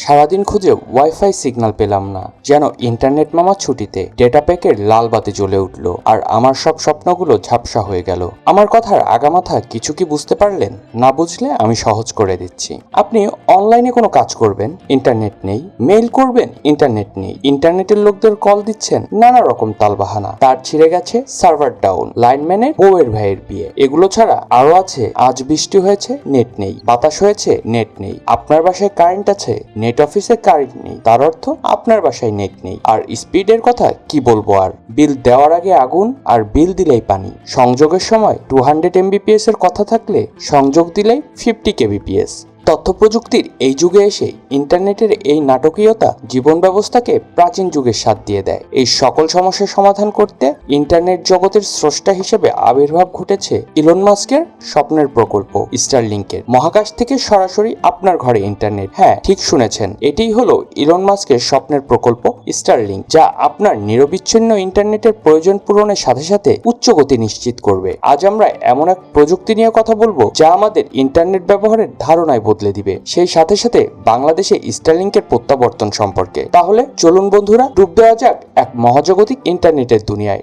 সারাদিন খুঁজে wifi signal পেলাম না, যেন ইন্টারনেট মামা ছুটিতে ডেটা প্যাকের লাল বাতি জ্বলে উঠল আর আমার সব স্বপ্নগুলো ঝাপসা হয়ে গেল। আমার কথার আগামাথা কিছু কি বুঝতে পারলেন? না বুঝলে আমি সহজ করে দিচ্ছি। আপনি অনলাইনে কোনো কাজ করবেন? ইন্টারনেট নেই। মেইল করবেন? ইন্টারনেট নেই। ইন্টারনেটের লোকদের কল দিচ্ছেন? নানা রকম তালবাহানা। তার ছিঁড়ে গেছে সার্ভার ডাউন লাইনম্যানের বউয়ের ভাইয়ের বিয়ে। এগুলো ছাড়া আরও আছে, আজ বৃষ্টি হয়েছে নেট নেই। বাতাস হয়েছে নেট নেই। আপনার বাসায় কারেন্ট আছে নেট অফিসে কারেন্ট নেই। তার অর্থ আপনার বাসায় নেট নেই। আর স্পিডের কথা কি বলব আর? বিল দেওয়ার আগে আগুন আর বিল দিলেই পানি। সংযোগের সময় টু হান্ড্রেড এমবিপিএস এর কথা থাকলে সংযোগ দিলেই ফিফটি কেবিপিএস তথ্য প্রযুক্তির এই যুগে এসে ইন্টারনেটের এই নাটকীয়তা জীবন ব্যবস্থাকে প্রাচীন যুগের স্বাদ দিয়ে দেয়। এই সকল সমস্যার সমাধান করতে ইন্টারনেট জগতের স্রষ্টা হিসেবে আবির্ভাব ঘটেছে ইলন মাস্কের স্বপ্নের প্রকল্প, স্টারলিংকের। মহাকাশ থেকে সরাসরি আপনার ঘরে ইন্টারনেট। হ্যাঁ ঠিক শুনেছেন। এটিই হলো ইলন মাস্কের স্বপ্নের প্রকল্প, স্টারলিংক, যা আপনার নিরবিচ্ছিন্ন ইন্টারনেটের প্রয়োজন পূরণের সাথে সাথে উচ্চ গতি নিশ্চিত করবে। আজ আমরা এমন এক প্রযুক্তি নিয়ে কথা বলব, যা আমাদের ইন্টারনেট ব্যবহারের ধারণায় বদলে দিবে। সেই সাথে সাথে বাংলাদেশে স্টারলিংকের প্রত্যাবর্তন সম্পর্কে। তাহলে চলুন বন্ধুরা, ডুব দেওয়া যাক এক মহাজাগতিক ইন্টারনেটের দুনিয়ায়।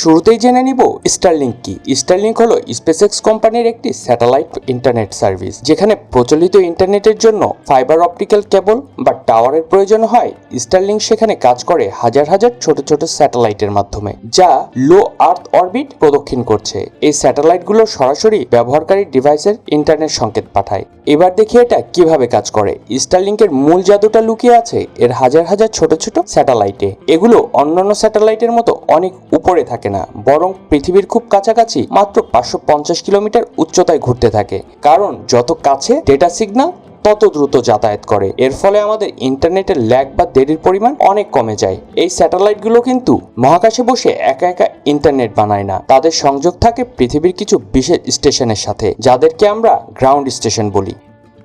শুরুতেই জেনে নিব স্টারলিংক কি। স্টারলিংক হলো স্পেসএক্স কোম্পানির একটি স্যাটেলাইট ইন্টারনেট সার্ভিস যেখানে প্রচলিত ইন্টারনেটের জন্য ফাইবার অপটিক্যাল কেবল বা টাওয়ারের প্রয়োজন হয়। স্টারলিংক সেখানে কাজ করে হাজার হাজার ছোট ছোট স্যাটেলাইটের মাধ্যমে, যা লো আর্থ অরবিট প্রদক্ষিণ করছে। এই স্যাটেলাইটগুলো সরাসরি ব্যবহারকারী ডিভাইসের ইন্টারনেট সংকেত পাঠায়। এবার দেখি এটা কীভাবে কাজ করে। স্টারলিংকের মূল জাদুটা লুকিয়ে আছে এর হাজার হাজার ছোট ছোট স্যাটেলাইটে এগুলো অন্যান্য স্যাটেলাইটের মতো অনেক উপরে থাকে। না, বরং পৃথিবীর খুব কাছাকাছি মাত্র পাঁচশো পঞ্চাশ কিলোমিটার উচ্চতায় ঘুরতে থাকে। কারণ যত কাছে ডেটা সিগন্যাল তত দ্রুত যাতায়াত করে। এর ফলে আমাদের ইন্টারনেটের ল্যাগ বা দেরির পরিমাণ অনেক কমে যায়। এই স্যাটেলাইটগুলো কিন্তু মহাকাশে বসে একা একা ইন্টারনেট বানায় না। তাদের সংযোগ থাকে পৃথিবীর কিছু বিশেষ স্টেশনের সাথে, যাদেরকে আমরা গ্রাউন্ড স্টেশন বলি।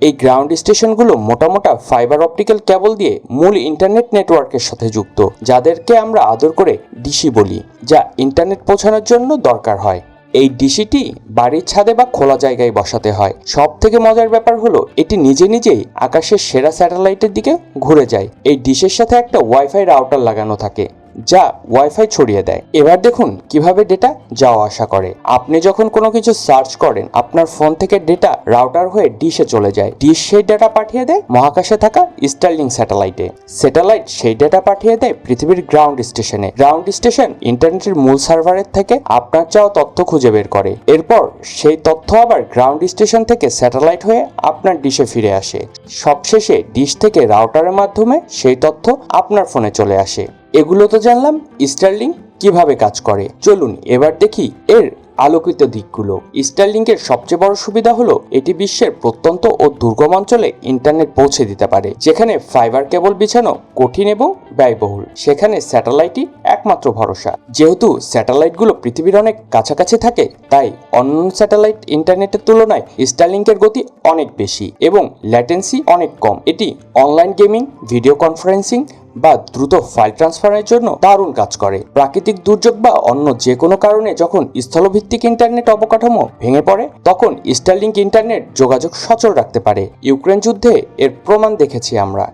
এই গ্রাউন্ড স্টেশনগুলো মোটামোটা ফাইবার অপটিক্যাল কেবল দিয়ে মূল ইন্টারনেট নেটওয়ার্কের সাথে যুক্ত, যাদেরকে আমরা আদর করে ডিসি বলি, যা ইন্টারনেট পৌঁছানোর জন্য দরকার হয়। এই ডিসিটি বাড়ির ছাদে বা খোলা জায়গায় বসাতে হয়। সব থেকে মজার ব্যাপার হলো, এটি নিজে নিজেই আকাশের সেরা স্যাটেলাইটের দিকে ঘুরে যায়। এই ডিশের সাথে একটা ওয়াইফাই রাউটার লাগানো থাকে। যা ওয়াইফাই ছড়িয়ে দেয়। এবার দেখুন কীভাবে ডেটা যাওয়া আসা করে। আপনি যখন কোনো কিছু সার্চ করেন, আপনার ফোন থেকে ডেটা রাউটার হয়ে ডিশে চলে যায়। ডিশ সেই ডেটা পাঠিয়ে দেয় মহাকাশে থাকা স্টার্লিং স্যাটেলাইটে স্যাটেলাইট সেই ডেটা পাঠিয়ে দেয় পৃথিবীর গ্রাউন্ড স্টেশনে গ্রাউন্ড স্টেশন ইন্টারনেটের মূল সার্ভারের থেকে আপনার চাওয়া তথ্য খুঁজে বের করে। এরপর সেই তথ্য আবার গ্রাউন্ড স্টেশন থেকে স্যাটেলাইট হয়ে আপনার ডিশে ফিরে আসে। সবশেষে ডিশ থেকে রাউটারের মাধ্যমে সেই তথ্য আপনার ফোনে চলে আসে। এগুলো তো জানলাম, স্টারলিং কীভাবে কাজ করে? চলুন, এবার দেখি এর আলোকিত দিকগুলো। স্টারলিংকের সবচেয়ে বড় সুবিধা হলো, এটি বিশ্বের প্রত্যন্ত ও দুর্গম অঞ্চলে ইন্টারনেট পৌঁছে দিতে পারে, যেখানে ফাইবার কেবল বিছানো কঠিন এবং ব্যয়বহুল। সেখানে স্যাটেলাইটই একমাত্র ভরসা। যেহেতু স্যাটেলাইটগুলো পৃথিবীর অনেক কাছাকাছি থাকে, তাই অন্য স্যাটেলাইট ইন্টারনেটের তুলনায় স্টারলিংকের গতি অনেক বেশি এবং ল্যাটেন্সি অনেক কম। এটি অনলাইন গেমিং, ভিডিও কনফারেন্সিং বা দ্রুত ফাইল ট্রান্সফারের জন্য দারুণ কাজ করে। প্রাকৃতিক দুর্যোগ বা অন্য যে কোনো কারণে যখন স্থলভিত্তিক ইন্টারনেট অবকাঠামো ভেঙে পড়ে, তখন স্টারলিংক ইন্টারনেট যোগাযোগ সচল রাখতে পারে। ইউক্রেন যুদ্ধে এর প্রমাণ দেখেছি আমরা।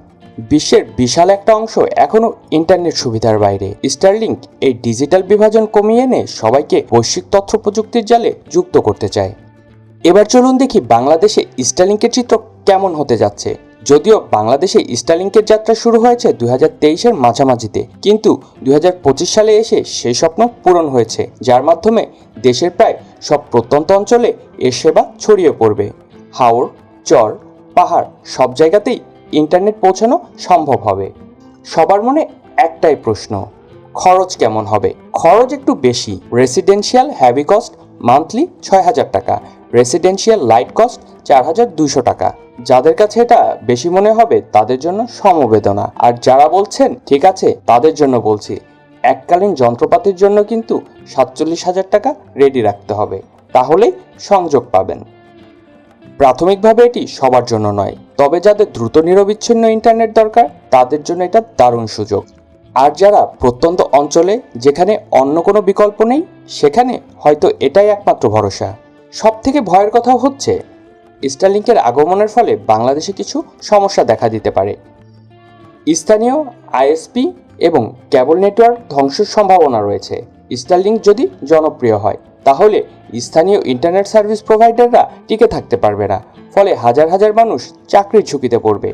বিশ্বের বিশাল একটা অংশ এখনও ইন্টারনেট সুবিধার বাইরে। স্টারলিংক এই ডিজিটাল বিভাজন কমিয়ে এনে সবাইকে বৈশ্বিক তথ্য প্রযুক্তির জালে যুক্ত করতে চায়। এবার চলুন দেখি বাংলাদেশে স্টারলিংকের চিত্র কেমন হতে যাচ্ছে। যদিও বাংলাদেশে স্টারলিংকের যাত্রা শুরু হয়েছে দুই হাজার তেইশের মাঝামাঝিতে, কিন্তু দু হাজার পঁচিশ সালে এসে সেই স্বপ্ন পূরণ হয়েছে, যার মাধ্যমে দেশের প্রায় সব প্রত্যন্ত অঞ্চলে এর সেবা ছড়িয়ে পড়বে। হাওড় চর, পাহাড়, সব জায়গাতেই ইন্টারনেট পৌঁছানো সম্ভব হবে। সবার মনে একটাই প্রশ্ন, খরচ কেমন হবে? খরচ একটু বেশি। রেসিডেন্সিয়াল হ্যাভি কস্ট মান্থলি ছয় হাজার টাকা। রেসিডেন্সিয়াল লাইট কস্ট চার হাজার দুইশো টাকা। যাদের কাছে এটা বেশি মনে হবে, তাদের জন্য সমবেদনা। আর যারা বলছেন, ঠিক আছে, তাদের জন্য বলছি, এককালীন যন্ত্রপাতির জন্য কিন্তু সাতচল্লিশ হাজার টাকা রেডি রাখতে হবে। তাহলেই সংযোগ পাবেন। প্রাথমিকভাবে এটি সবার জন্য নয়, তবে যাদের দ্রুত নিরবিচ্ছিন্ন ইন্টারনেট দরকার, তাদের জন্য এটা দারুণ সুযোগ। আর যারা প্রত্যন্ত অঞ্চলে, যেখানে অন্য কোনো বিকল্প নেই, সেখানে হয়তো এটাই একমাত্র ভরসা। সব থেকে ভয়ের কথা হচ্ছে, স্টারলিংকের আগমনের ফলে বাংলাদেশে কিছু সমস্যা দেখা দিতে পারে। স্থানীয় আইএসপি এবং কেবল নেটওয়ার্ক ধ্বংসের সম্ভাবনা রয়েছে। স্টারলিংক যদি জনপ্রিয় হয়, তাহলে স্থানীয় ইন্টারনেট সার্ভিস প্রোভাইডাররা টিকে থাকতে পারবে না, ফলে হাজার হাজার মানুষ চাকরির ঝুঁকিতে পড়বে।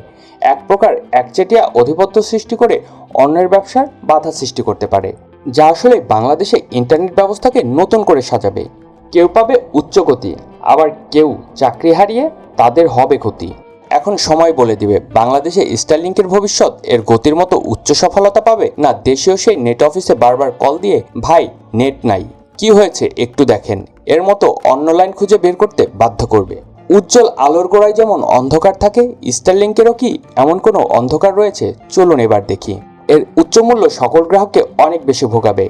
এক প্রকার একচেটিয়া অধিপত্য সৃষ্টি করে অন্যের ব্যবসার বাধা সৃষ্টি করতে পারে, যা আসলে বাংলাদেশে ইন্টারনেট ব্যবস্থাকে নতুন করে সাজাবে। কেউ পাবে উচ্চ গতি, আবার কেউ চাকরি হারিয়ে তাদের হবে ক্ষতি। এখন সময় বলে দিবে, বাংলাদেশে স্টারলিংকের ভবিষ্যৎ এর গতির মতো উচ্চ সফলতা পাবে না দেশীয় সেই নেট অফিসে বারবার কল দিয়ে, ভাই, নেট নাই। কি হয়েছে একটু দেখেন, এর মতো অন্য লাইন খুঁজে বের করতে বাধ্য করবে। উজ্জ্বল আলোর গোড়ায় যেমন অন্ধকার থাকে স্টারলিংকেরও কি এমন কোনো অন্ধকার রয়েছে? চলুন এবার দেখি। এর উচ্চমূল্য সকল গ্রাহককে অনেক বেশি ভোগাবে।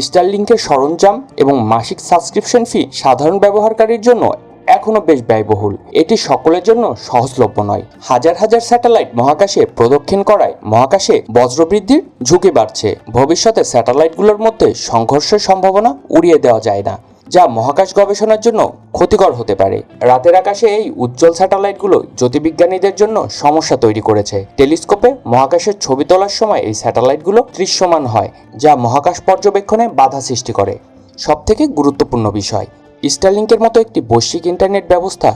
স্টারলিংকের সরঞ্জাম এবং মাসিক সাবস্ক্রিপশন ফি সাধারণ ব্যবহারকারীর জন্য এখনও বেশ ব্যয়বহুল। এটি সকলের জন্য সহজলভ্য নয়। হাজার হাজার স্যাটেলাইট মহাকাশে প্রদক্ষিণ করায় মহাকাশে বজ্রবৃদ্ধির ঝুঁকি বাড়ছে। ভবিষ্যতে স্যাটেলাইটগুলোর মধ্যে সংঘর্ষের সম্ভাবনা উড়িয়ে দেওয়া যায় না। যা মহাকাশ গবেষণার জন্য ক্ষতিকর হতে পারে। রাতের আকাশে এই উজ্জ্বল স্যাটেলাইটগুলো জ্যোতির্বিজ্ঞানীদের জন্য সমস্যা তৈরি করেছে। টেলিস্কোপে মহাকাশের ছবি তোলার সময় এই স্যাটেলাইটগুলো দৃশ্যমান হয়, যা মহাকাশ পর্যবেক্ষণে বাধা সৃষ্টি করে। সবথেকে গুরুত্বপূর্ণ বিষয়, স্টারলিংকের মতো একটি বৈশ্বিক ইন্টারনেট ব্যবস্থা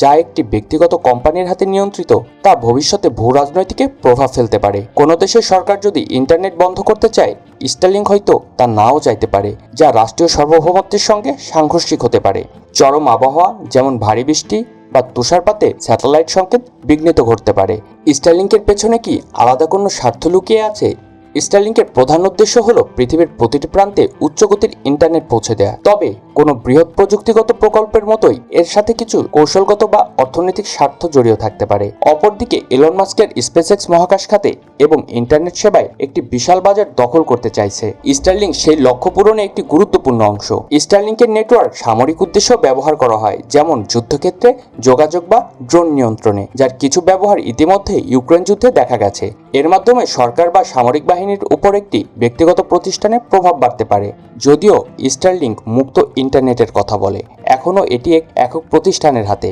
যা একটি ব্যক্তিগত কোম্পানির হাতে নিয়ন্ত্রিত, তা ভবিষ্যতে ভূ রাজনৈতিকে প্রভাব ফেলতে পারে। কোনো দেশের সরকার যদি ইন্টারনেট বন্ধ করতে চায় স্টারলিংক হয়তো তা নাও চাইতে পারে, যা রাষ্ট্রীয় সার্বভৌমত্বের সঙ্গে সাংঘর্ষিক হতে পারে। চরম আবহাওয়া, যেমন ভারী বৃষ্টি বা তুষারপাতে স্যাটেলাইট সংকেত বিঘ্নিত ঘটতে পারে। স্টারলিংকের পেছনে কি আলাদা কোনো স্বার্থ লুকিয়ে আছে? স্টারলিংকের প্রধান উদ্দেশ্য হলো পৃথিবীর প্রতিটি প্রান্তে উচ্চগতির ইন্টারনেট পৌঁছে দেওয়া তবে কোনো বৃহৎ প্রযুক্তিগত প্রকল্পের মতোই এর সাথে কিছু কৌশলগত বা অর্থনৈতিক স্বার্থ জড়িয়ে থাকতে পারে। অপরদিকে এলন মাস্কের স্পেসএক্স মহাকাশ খাতে এবং ইন্টারনেট সেবায় একটি বিশাল বাজার দখল করতে চাইছে। স্টারলিং সেই লক্ষ্য পূরণে একটি গুরুত্বপূর্ণ অংশ। স্টারলিংকের নেটওয়ার্ক সামরিক উদ্দেশ্যেও ব্যবহার করা হয়, যেমন যুদ্ধক্ষেত্রে যোগাযোগ বা ড্রোন নিয়ন্ত্রণে, যার কিছু ব্যবহার ইতিমধ্যে ইউক্রেন যুদ্ধে দেখা গেছে। এর মাধ্যমে সরকার বা সামরিক বাহিনীর উপর একটি ব্যক্তিগত প্রতিষ্ঠানে প্রভাব বাড়তে পারে। যদিও স্টারলিংক মুক্ত ইন্টারনেটের কথা বলে। এখনও এটি এক একক প্রতিষ্ঠানের হাতে।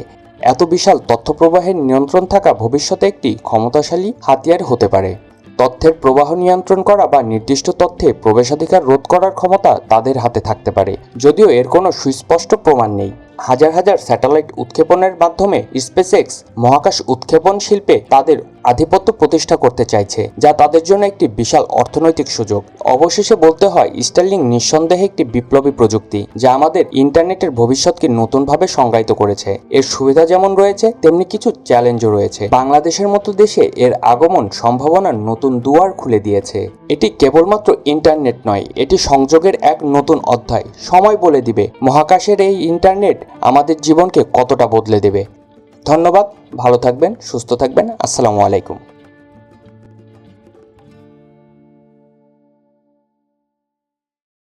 এত বিশাল তথ্য প্রবাহের নিয়ন্ত্রণ থাকা ভবিষ্যতে একটি ক্ষমতাশালী হাতিয়ার হতে পারে। তথ্যের প্রবাহ নিয়ন্ত্রণ করা বা নির্দিষ্ট তথ্যে প্রবেশাধিকার রোধ করার ক্ষমতা তাদের হাতে থাকতে পারে। যদিও এর কোনো সুস্পষ্ট প্রমাণ নেই। হাজার হাজার স্যাটেলাইট উৎক্ষেপণের মাধ্যমে স্পেসএক্স মহাকাশ উৎক্ষেপণ শিল্পে তাদের আধিপত্য প্রতিষ্ঠা করতে চাইছে, যা তাদের জন্য একটি বিশাল অর্থনৈতিক সুযোগ। অবশেষে বলতে হয় স্টারলিং নিঃসন্দেহে একটি বিপ্লবী প্রযুক্তি, যা আমাদের ইন্টারনেটের ভবিষ্যৎকে নতুনভাবে সংজ্ঞায়িত করেছে। এর সুবিধা যেমন রয়েছে, তেমনি কিছু চ্যালেঞ্জও রয়েছে। বাংলাদেশের মতো দেশে এর আগমন সম্ভাবনার নতুন দুয়ার খুলে দিয়েছে। এটি কেবলমাত্র ইন্টারনেট নয়, এটি সংযোগের এক নতুন অধ্যায়। সময় বলে দিবে, মহাকাশের এই ইন্টারনেট আমাদের জীবনকে কতটা বদলে দেবে। ধন্যবাদ ভালো থাকবেন সুস্থ থাকবেন আসসালামু আলাইকুম।